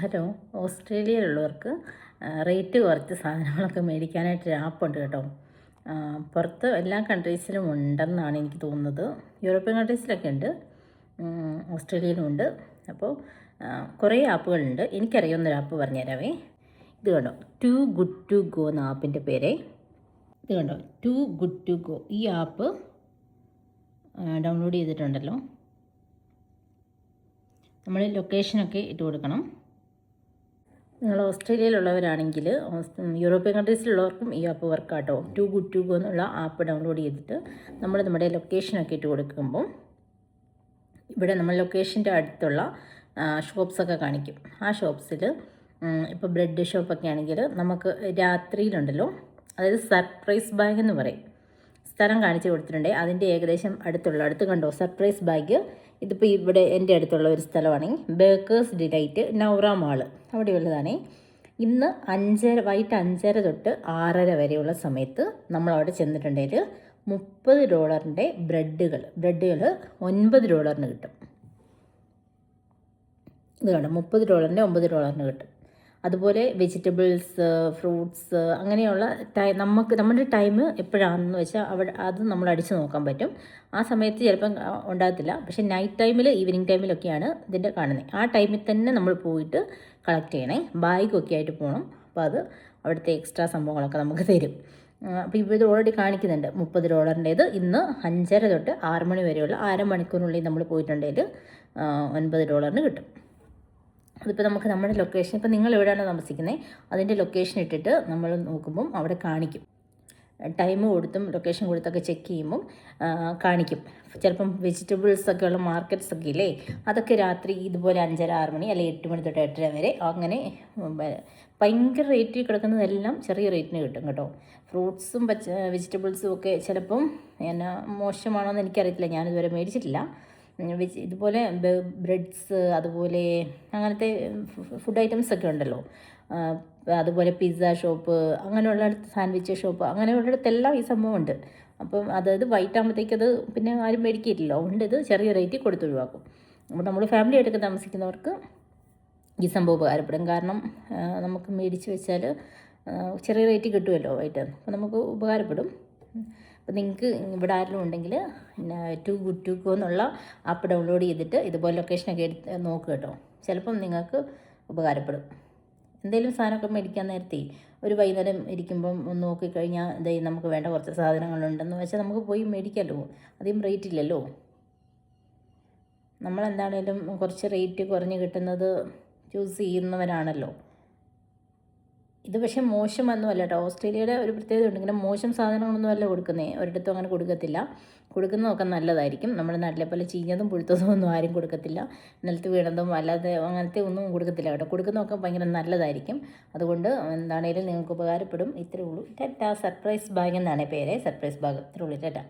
Hello ഓസ്ട്രേലിയയിലുള്ളവർക്ക് rate കുറച്ച് സാധനങ്ങളൊക്കെ മേടിക്കാനായിട്ട് ആപ്പുണ്ട് കേട്ടോ. പുറത്ത് എല്ലാ കൺട്രീസിലും ഉണ്ടെന്നാണ് എനിക്ക് തോന്നുന്നത്. യൂറോപ്യൻ കൺട്രീസിലൊക്കെ ഉണ്ട്. ഓസ്ട്രേലിയയിലും ഉണ്ട്. അപ്പോൾ കുറേ ആപ്പുകളുണ്ട് എനിക്കറിയാവുന്നൊരു ആപ്പ് പറഞ്ഞുതരാവേ ഇത് കണ്ടോ? ടു ഗുഡ് ടു ഗോ എന്ന ആപ്പിന്റെ പേരെ. ഇത് കണ്ടോ? ടു ഗുഡ് ടു ഗോ ഈ ആപ്പ് ഡൗൺലോഡ് ചെയ്തിട്ടുണ്ടല്ലോ. നമ്മൾ ലൊക്കേഷനൊക്കെ ഇട്ട് കൊടുക്കണം. നിങ്ങൾ ഓസ്ട്രേലിയയിലുള്ളവരാണെങ്കിൽ ഓസ്- യൂറോപ്യൻ കൺട്രീസിലുള്ളവർക്കും ഈ ആപ്പ് വർക്കാട്ടോ. ടു ഗുഡ് ടു ഗോ എന്നുള്ള ആപ്പ് ഡൗൺലോഡ് ചെയ്തിട്ട് നമ്മൾ നമ്മുടെ ലൊക്കേഷനൊക്കെ ഇട്ട് കൊടുക്കുമ്പം ഇവിടെ നമ്മൾ ലൊക്കേഷന്റെ അടുത്തുള്ള ഷോപ്സൊക്കെ കാണിക്കും. ആ ഷോപ്സിൽ ഇപ്പോൾ ബ്രെഡ് ഷോപ്പൊക്കെ ആണെങ്കിൽ നമുക്ക് രാത്രിയിലുണ്ടല്ലോ അതായത് സർപ്രൈസ് ബാഗ് എന്ന് പറയും. സ്ഥലം കാണിച്ചു കൊടുത്തിട്ടുണ്ട്. അതിന്റെ ഏകദേശം അടുത്തുള്ള അടുത്ത് കണ്ടോ? സർപ്രൈസ് ബാഗ് ഇതിപ്പോൾ ഇവിടെ എന്റെ അടുത്തുള്ള ഒരു സ്ഥലമാണ്. ബേക്കേഴ്സ് ഡിലൈറ്റ് നൗറ മാൾ അവിടെയുള്ളതാണ്. ഇന്ന് അഞ്ചര വൈകിട്ട് അഞ്ചര തൊട്ട് ആറര വരെയുള്ള സമയത്ത് നമ്മളവിടെ ചെന്നിട്ടുണ്ടെങ്കിൽ മുപ്പത് ഡോളറിന്റെ ബ്രെഡുകൾ. ബ്രെഡുകൾ ഒൻപത് ഡോളറിന് കിട്ടും. ഇത് കണ്ടോ? മുപ്പത് ഡോളറിന്റെ ഒമ്പത് ഡോളറിന് കിട്ടും. അതുപോലെ വെജിറ്റബിൾസ് ഫ്രൂട്ട്സ് അങ്ങനെയുള്ള നമുക്ക് നമ്മുടെ ടൈം എപ്പോഴാണെന്ന് വെച്ചാൽ അവിടെ അത് നമ്മൾ അടിച്ചു നോക്കാൻ പറ്റും. ആ സമയത്ത് ചിലപ്പം ഉണ്ടാകത്തില്ല. പക്ഷേ നൈറ്റ് ടൈമിൽ ഈവനിങ് ടൈമിലൊക്കെയാണ് ഇതിന്റെ കാണുന്നത് ആ ടൈമിൽ തന്നെ നമ്മൾ പോയിട്ട് കളക്ട് ചെയ്യണേ. ബാഗൊക്കെ ആയിട്ട് പോകണം അപ്പോൾ അത് അവിടുത്തെ എക്സ്ട്രാ സംഭവങ്ങളൊക്കെ നമുക്ക് തരും. അപ്പോൾ ഇപ്പോൾ ഇത് ഓൾറെഡി കാണിക്കുന്നുണ്ട്. മുപ്പത് ഡോളറിന്റേത് ഇന്ന് അഞ്ചര തൊട്ട് ആറ് മണി വരെയുള്ള അര മണിക്കൂറിനുള്ളിൽ നമ്മൾ പോയിട്ടുണ്ടെങ്കിൽ ഒൻപത് ഡോളറിന് കിട്ടും. അതിപ്പോൾ നമുക്ക് നമ്മുടെ ലൊക്കേഷൻ ഇപ്പോൾ നിങ്ങൾ എവിടെയാണ് താമസിക്കുന്നത് അതിന്റെ ലൊക്കേഷൻ ഇട്ടിട്ട് നമ്മൾ നോക്കുമ്പം അവിടെ കാണിക്കും. ടൈം കൊടുത്തും ലൊക്കേഷൻ കൊടുത്തൊക്കെ ചെക്ക് ചെയ്യുമ്പം കാണിക്കും. ചിലപ്പം വെജിറ്റബിൾസ് ഒക്കെ ഉള്ള മാർക്കറ്റ്സ് ഒക്കെ ഇല്ലേ അതൊക്കെ രാത്രി ഇതുപോലെ അഞ്ചര ആറ് മണി അല്ലെങ്കിൽ എട്ട് മണി തൊട്ട് എട്ടര വരെ അങ്ങനെ ഭയങ്കര റേറ്റിൽ കിടക്കുന്നതെല്ലാം ചെറിയ റേറ്റിന് കിട്ടും കേട്ടോ. ഫ്രൂട്ട്സും പച്ച വെജിറ്റബിൾസും ഒക്കെ ചിലപ്പം എന്നാ മോശമാണോ എന്ന് എനിക്കറിയത്തില്ല. ഞാനിതുവരെ മേടിച്ചിട്ടില്ല. ഇതുപോലെ ബ്രെഡ്സ് അതുപോലെ അങ്ങനത്തെ ഫുഡ് ഐറ്റംസ് ഒക്കെ ഉണ്ടല്ലോ. അതുപോലെ പിസ്സ ഷോപ്പ് അങ്ങനെയുള്ള സാൻഡ്വിച്ച് ഷോപ്പ് അങ്ങനെയുള്ളിടത്തെല്ലാം ഈ സംഭവം ഉണ്ട്. അപ്പം അതായത് വൈറ്റ് അത് പിന്നെ ആരും മേടിക്കില്ലല്ലോ. അതുകൊണ്ട് ഇത് ചെറിയ റേറ്റിൽ കൊടുത്ത് ഒഴിവാക്കും. അപ്പോൾ നമ്മൾ ഫാമിലി ആയിട്ടൊക്കെ താമസിക്കുന്നവർക്ക് ഈ സംഭവം ഉപകാരപ്പെടും. കാരണം നമുക്ക് മേടിച്ച് വെച്ചാൽ ചെറിയ റേറ്റ് കിട്ടുമല്ലോ വൈറ്റ് അപ്പോൾ നമുക്ക് ഉപകാരപ്പെടും. അപ്പോൾ നിങ്ങൾക്ക് ഇവിടെ ആരെങ്കിലും ഉണ്ടെങ്കിൽ ടു ഗുഡ് ടു ഗോ എന്നുള്ള ആപ്പ് ഡൗൺലോഡ് ചെയ്തിട്ട് ഇതുപോലെ ലൊക്കേഷനൊക്കെ എടുത്ത് നോക്കുക കേട്ടോ. ചിലപ്പം നിങ്ങൾക്ക് ഉപകാരപ്പെടും. എന്തെങ്കിലും സാധനമൊക്കെ മേടിക്കാൻ നേരത്തെ ഒരു വൈകുന്നേരം ഇരിക്കുമ്പം ഒന്ന് നോക്കിക്കഴിഞ്ഞാൽ ഇതേ നമുക്ക് വേണ്ട കുറച്ച് സാധനങ്ങളുണ്ടെന്ന് വെച്ചാൽ നമുക്ക് പോയി മേടിക്കാമല്ലോ അധികം റേറ്റ് ഇല്ലല്ലോ. നമ്മളെന്താണേലും കുറച്ച് റേറ്റ് കുറഞ്ഞ് കിട്ടുന്നത് ചൂസ് ചെയ്യുന്നവരാണല്ലോ. ഇത് പക്ഷേ മോശമൊന്നുമല്ല കേട്ടോ ഓസ്ട്രേലിയയുടെ ഒരു പ്രത്യേകത ഉണ്ട്. ഇങ്ങനെ മോശം സാധനങ്ങളൊന്നും അല്ല കൊടുക്കുന്നത് ഒരിടത്തും അങ്ങനെ കൊടുക്കത്തില്ല. കൊടുക്കുന്നതൊക്കെ നല്ലതായിരിക്കും. നമ്മുടെ നാട്ടിലെ പോലെ ചീഞ്ഞതും പുഴുത്തതും ഒന്നും ആരും കൊടുക്കത്തില്ല. നിലത്ത് വീണതും അല്ലാതെ അങ്ങനത്തെ ഒന്നും കൊടുക്കത്തില്ല കേട്ടോ. കൊടുക്കുന്നതൊക്കെ ഭയങ്കര നല്ലതായിരിക്കും. അതുകൊണ്ട് എന്താണേലും നിങ്ങൾക്ക് ഉപകാരപ്പെടും. ഇത്രേ ഉള്ളൂ. ടാറ്റ. സർപ്രൈസ് ബാഗ് എന്നാണ് പേര്. Surprise bag. ഇത്രേ ഉള്ളൂ. ടാറ്റ.